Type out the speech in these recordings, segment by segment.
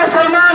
বিশ্বনবীর মুসলমান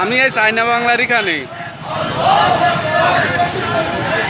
আমি এই চাইনা বাংলার এখানে।